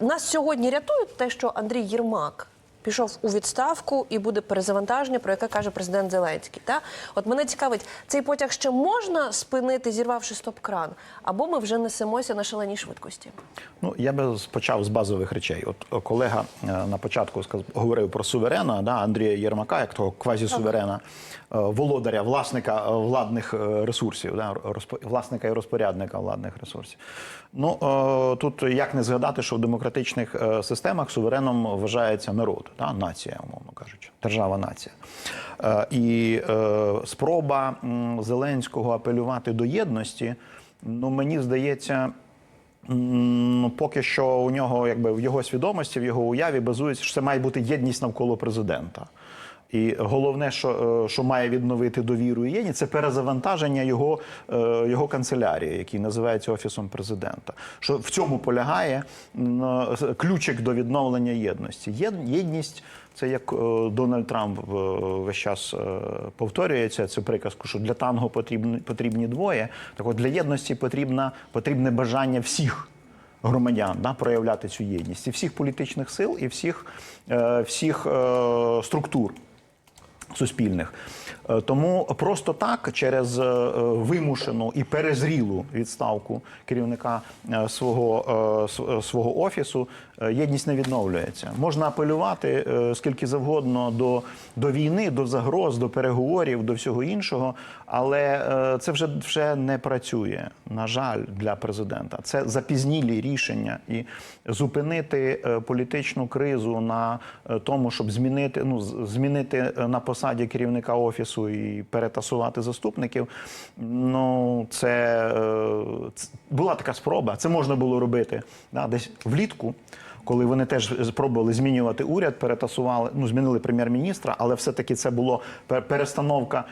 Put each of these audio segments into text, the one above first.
Нас сьогодні рятують те, що Андрій Єрмак пішов у відставку і буде перезавантаження, про яке каже президент Зеленський. Та от мене цікавить, цей потяг ще можна спинити, зірвавши стоп-кран, або ми вже несемося на шаленій швидкості. Ну, я би почав з базових речей. От е, колега е, на початку говорив про суверена, да, Андрія Єрмака, як того квазісуверена, е, володаря, власника владних ресурсів, да, розпо- власника і розпорядника владних ресурсів. Ну тут як не згадати, що в демократичних системах сувереном вважається народ, да, нація, умовно кажучи, держава нація. Е, І е, спроба Зеленського апелювати до єдності, ну мені здається. Ну, поки що у нього, якби в його свідомості, в його уяві базується, що це має бути єдність навколо президента. І головне, що, е, що має відновити довіру і єдність, це перезавантаження його, е, його канцелярії, який називається офісом президента. Що в цьому полягає е, ключик до відновлення єдності. Єд- Єдність це як Дональд Трамп весь час повторюється цю приказку, що для танго потрібні, потрібні двоє. Так от для єдності потрібна, потрібне бажання всіх громадян да, проявляти цю єдність і всіх політичних сил, і всіх, всіх структур суспільних. Е, Тому просто так, через е, вимушену і перезрілу відставку керівника е, свого, свого офісу, єдність не відновлюється. Можна апелювати е, скільки завгодно до, до війни, до загроз, до переговорів, до всього іншого, але е, це вже, вже не працює, на жаль, для президента. Це запізнілі рішення і зупинити е, політичну кризу на е, тому, щоб змінити, ну, змінити е, на посаді керівника офісу і перетасувати заступників. Ну, це, е, ц- була така спроба. Це можна було робити да, десь влітку. Коли вони теж спробували змінювати уряд, перетасували, ну змінили прем'єр-міністра, але все-таки це було пер- перестановка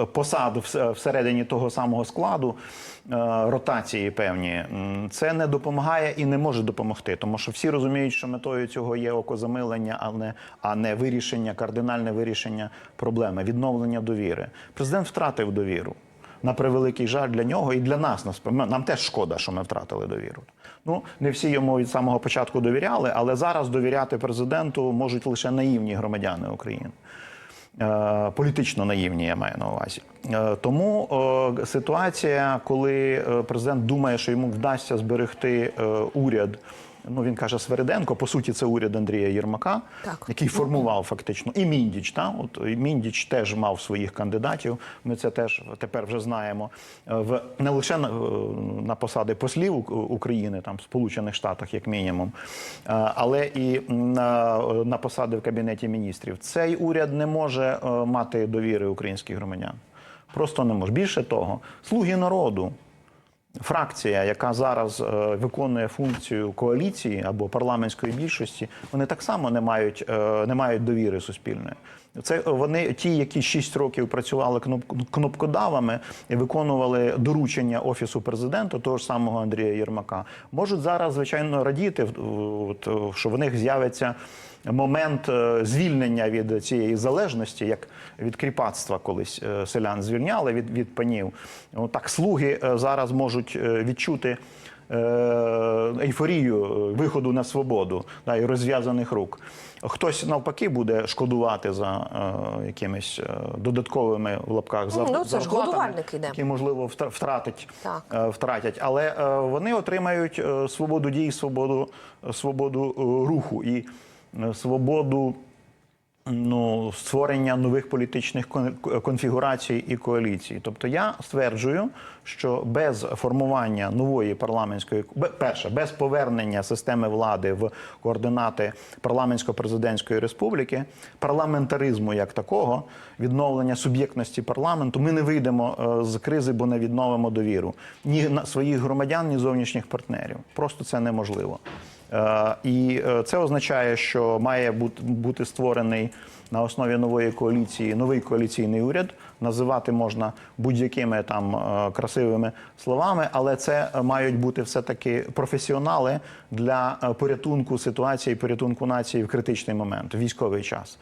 е, посад всередині того самого складу, е, ротації певні. Це не допомагає і не може допомогти, тому що всі розуміють, що метою цього є окозамилення, а не, а не вирішення, кардинальне вирішення проблеми, відновлення довіри. Президент втратив довіру на превеликий жаль для нього і для нас. Нам теж шкода, що ми втратили довіру. Ну не всі йому від самого початку довіряли, але зараз довіряти президенту можуть лише наївні громадяни України. Е, Політично наївні, я маю на увазі. Е, Тому е, ситуація, коли президент думає, що йому вдасться зберегти уряд. Ну він каже Свериденко. По суті, це уряд Андрія Єрмака, Так. який формував фактично і Міндіч. Та от і Міндіч теж мав своїх кандидатів. Ми це теж тепер вже знаємо. Е, В не лише на, е, на посади послів України, там в Сполучених Штатах, як мінімум, е, але і на, на посади в кабінеті міністрів. Цей уряд не може мати довіри українських громадян. Просто не може. Більше того, слуги народу фракція, яка зараз е, виконує функцію коаліції або парламентської більшості, вони так само не мають, е, не мають довіри суспільної. Це вони ті, які 6 років працювали кноп- кнопкодавами і виконували доручення офісу президента, того ж самого Андрія Єрмака, можуть зараз звичайно радіти, от, що в них з'явиться момент е, звільнення від цієї залежності, як від кріпацтва колись е, селян звільняли від, від панів. Так слуги е, зараз можуть відчути ейфорію виходу на свободу да, і розв'язаних рук. Хтось навпаки буде шкодувати за е, якимись е, додатковими в лапках за, Ну, це ж годувальник іде. які можливо втра- втратить, Так. е, втратять. Але е, вони отримають свободу дій, свободу, свободу е, руху і свободу ну, створення нових політичних кон- конфігурацій і коаліцій. Тобто я стверджую, що без формування нової парламентської перше, без повернення системи влади в координати парламентсько-президентської республіки, парламентаризму як такого, відновлення суб'єктності парламенту, ми не вийдемо е, з кризи, бо не відновимо довіру ні на своїх громадян, ні зовнішніх партнерів. Просто це неможливо. Е, І е, це означає, що має бути, створений на основі нової коаліції новий коаліційний уряд. Називати можна будь-якими там е, красивими словами, але це мають бути все-таки професіонали для порятунку ситуації, порятунку нації в критичний момент, в військовий час.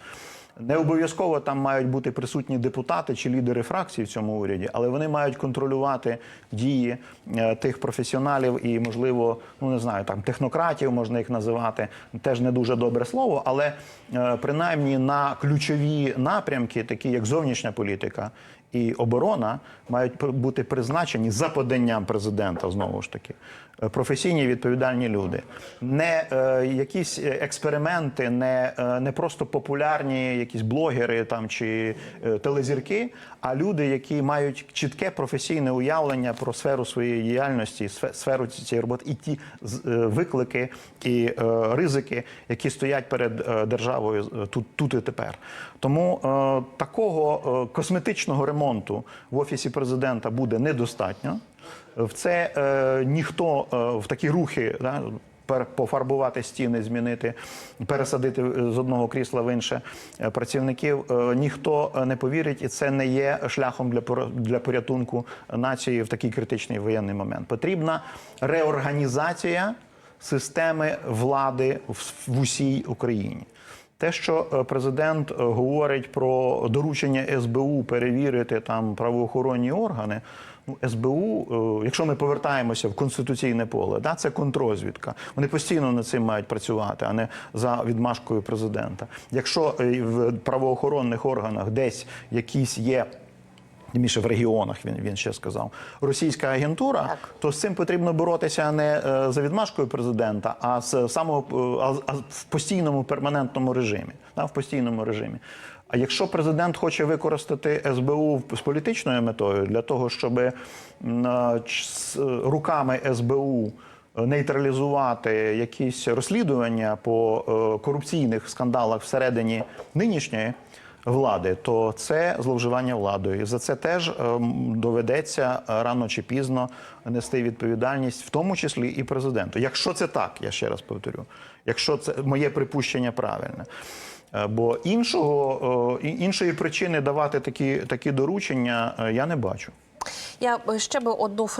Не обов'язково там мають бути присутні депутати чи лідери фракцій в цьому уряді, але вони мають контролювати дії е, тих професіоналів і, можливо, ну не знаю, там технократів можна їх називати. Теж не дуже добре слово, але е, принаймні на ключові напрямки, такі як зовнішня політика і оборона, мають бути призначені за поданням президента знову ж таки. е, Професійні відповідальні люди, не е, якісь експерименти, не, е, не просто популярні якісь блогери там чи е, телезірки, а люди, які мають чітке професійне уявлення про сферу своєї діяльності, сфе- сферу цієї роботи, і ті е, виклики і е, ризики, які стоять перед е, державою е, тут, тут і тепер. Тому е, такого е, косметичного ремонту в офісі президента буде недостатньо. В це е, ніхто е, в такі рухи да, пофарбувати стіни, змінити, пересадити е, з одного крісла в інше е, працівників. е, Ніхто не повірить, і це не є шляхом для для порятунку нації в такий критичний воєнний момент. Потрібна реорганізація системи влади в, в усій Україні. Те, що е, президент е, говорить про доручення СБУ перевірити там правоохоронні органи. Ну, СБУ, е, якщо ми повертаємося в конституційне поле, да, це контрозвідка. Вони постійно над цим мають працювати, а не за відмашкою президента. Якщо в правоохоронних органах десь якісь є. Більше в регіонах він, він ще сказав. Російська агентура, Так. то з цим потрібно боротися не е, за відмашкою президента, а з самого е, а, а в постійному перманентному режимі. Да, в постійному режимі. А якщо президент хоче використати СБУ з політичною метою для того, щоб е, з руками СБУ нейтралізувати якісь розслідування по корупційних скандалах всередині нинішньої влади, то це зловживання владою. І за це теж ем, доведеться рано чи пізно нести відповідальність, в тому числі і президенту. Якщо це так, я ще раз повторю, якщо це моє припущення правильне. Е, Бо іншого е, іншої причини давати такі, такі доручення е, я не бачу. Я ще би одну